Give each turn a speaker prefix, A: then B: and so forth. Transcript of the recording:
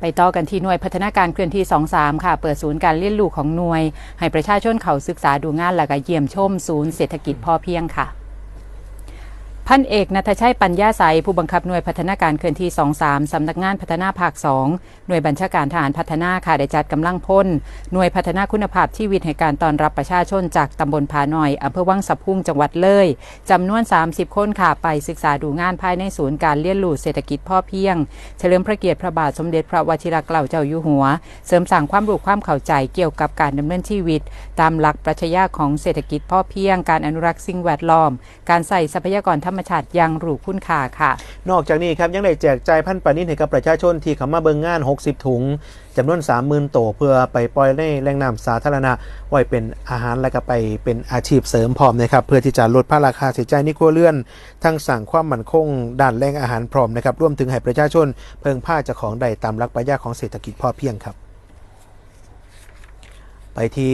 A: ไปต่อกันที่หน่วยพัฒนาการเคลื่อนที่ 23 ค่ะ เปิดศูนย์การเรียนรู้ของหน่วย ให้ประชาชนเขาศึกษาดูงานและก็เยี่ยมชมศูนย์เศรษฐกิจพอเพียงค่ะ พันเอกนัทชัยปัญญาใสผู้บังคับหน่วยพัฒนาการเคลื่อนที่ 23 สำนักงานพัฒนาภาค 2 หน่วยบัญชาการทหารพัฒนาค่ะได้จัดกำลังพลหน่วยพัฒนาคุณภาพชีวิตให้การต้อนรับประชาชนจากตำบลผาหน่อยอำเภอวังสะพุงจังหวัดเลยจำนวน 30 คนค่ะไปศึกษาดูงานภายในศูนย์การเรียนรู้เศรษฐกิจพ่อเพียง เฉลิมพระเกียรติพระบาทสมเด็จพระวชิรเกล้าเจ้าอยู่หัว เสริมสร้างความรู้ความเข้าใจเกี่ยวกับการดำเนินชีวิต ตามหลักปรัชญาของเศรษฐกิจพ่อเพียง การอนุรักษ์สิ่งแวดล้อม การใส่ทรัพยากรธรรมชาติยังรู้คุณค่าค่ะ
B: นอกจากนี้ครับยังได้แจกจ่ายพันปานินให้กับประชาชนที่เข้ามาเบิงงาน 60 ถุงจำนวน 30,000โตเพื่อไปปล่อยในแหล่งน้ำสาธารณะไว้เป็นอาหารและก็ไปเป็นอาชีพเสริมพร้อมนะครับเพื่อที่จะลดภาราคาใช้จ่ายในครัวเรือน ทั้งสั่งความมั่นคง ด้านแหล่งอาหารพร้อมนะครับร่วมถึงให้ประชาชน เพิ่งผ้าจ้าของใดตามหลักปรัชญาของเศรษฐกิจพอเพียงครับ ไปที่